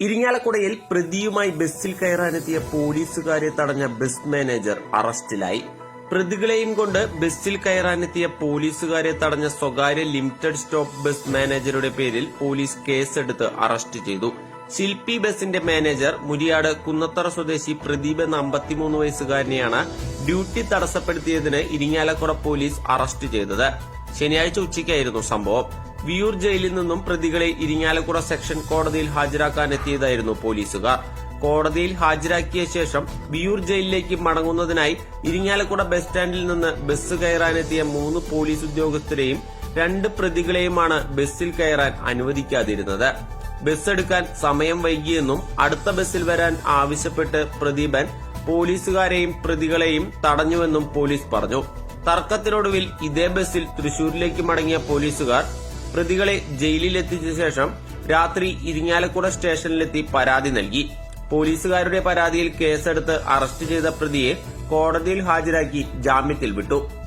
ഇരിങ്ങാലക്കുടയിൽ പ്രതിയുമായി ബസ്സിൽ കയറാനെത്തിയ പോലീസുകാരെ തടഞ്ഞ ബസ് മാനേജർ അറസ്റ്റിലായി. പ്രതികളെയും കൊണ്ട് ബസ്സിൽ കയറാനെത്തിയ പോലീസുകാരെ തടഞ്ഞ സ്വകാര്യ ലിമിറ്റഡ് സ്റ്റോപ്പ് ബസ് മാനേജറുടെ പേരിൽ പോലീസ് കേസെടുത്ത് അറസ്റ്റ് ചെയ്തു. ശില്പി ബസിന്റെ മാനേജർ മുരിയാട് കുന്നത്തറ സ്വദേശി പ്രദീപ് എന്ന അമ്പത്തിമൂന്ന് വയസ്സുകാരനെയാണ് ഡ്യൂട്ടി തടസ്സപ്പെടുത്തിയതിന് ഇരിങ്ങാലക്കുട പോലീസ് അറസ്റ്റ് ചെയ്തത്. ശനിയാഴ്ച ഉച്ചയ്ക്കായിരുന്നു സംഭവം. വിയൂർ ജയിലിൽ നിന്നും പ്രതികളെ ഇരിങ്ങാലക്കുട സെക്ഷൻ കോടതിയിൽ ഹാജരാക്കാൻ എത്തിയതായിരുന്നു പോലീസുകാർ. കോടതിയിൽ ഹാജരാക്കിയ ശേഷം വിയൂർ ജയിലിലേക്ക് മടങ്ങുന്നതിനായി ഇരിങ്ങാലക്കുട ബസ് സ്റ്റാൻഡിൽ നിന്ന് ബസ് കയറാനെത്തിയ മൂന്ന് പോലീസ് ഉദ്യോഗസ്ഥരെയും രണ്ട് പ്രതികളെയുമാണ് ബസ്സിൽ കയറാൻ അനുവദിക്കാതിരുന്നത്. ബസ് എടുക്കാൻ സമയം വൈകിയെന്നും അടുത്ത ബസ്സിൽ വരാൻ ആവശ്യപ്പെട്ട് പ്രദീപൻ പോലീസുകാരെയും പ്രതികളെയും തടഞ്ഞുവെന്നും പോലീസ് പറഞ്ഞു. തർക്കത്തിനൊടുവിൽ ഇതേ ബസ്സിൽ തൃശൂരിലേക്ക് മടങ്ങിയ പോലീസുകാർ പ്രതികളെ ജയിലിലെത്തിച്ച ശേഷം രാത്രി ഇരിങ്ങാലക്കുട സ്റ്റേഷനിലെത്തി പരാതി നൽകി. പോലീസുകാരുടെ പരാതിയിൽ കേസെടുത്ത് അറസ്റ്റ് ചെയ്ത പ്രതിയെ കോടതിയിൽ ഹാജരാക്കി ജാമ്യത്തിൽ വിട്ടു.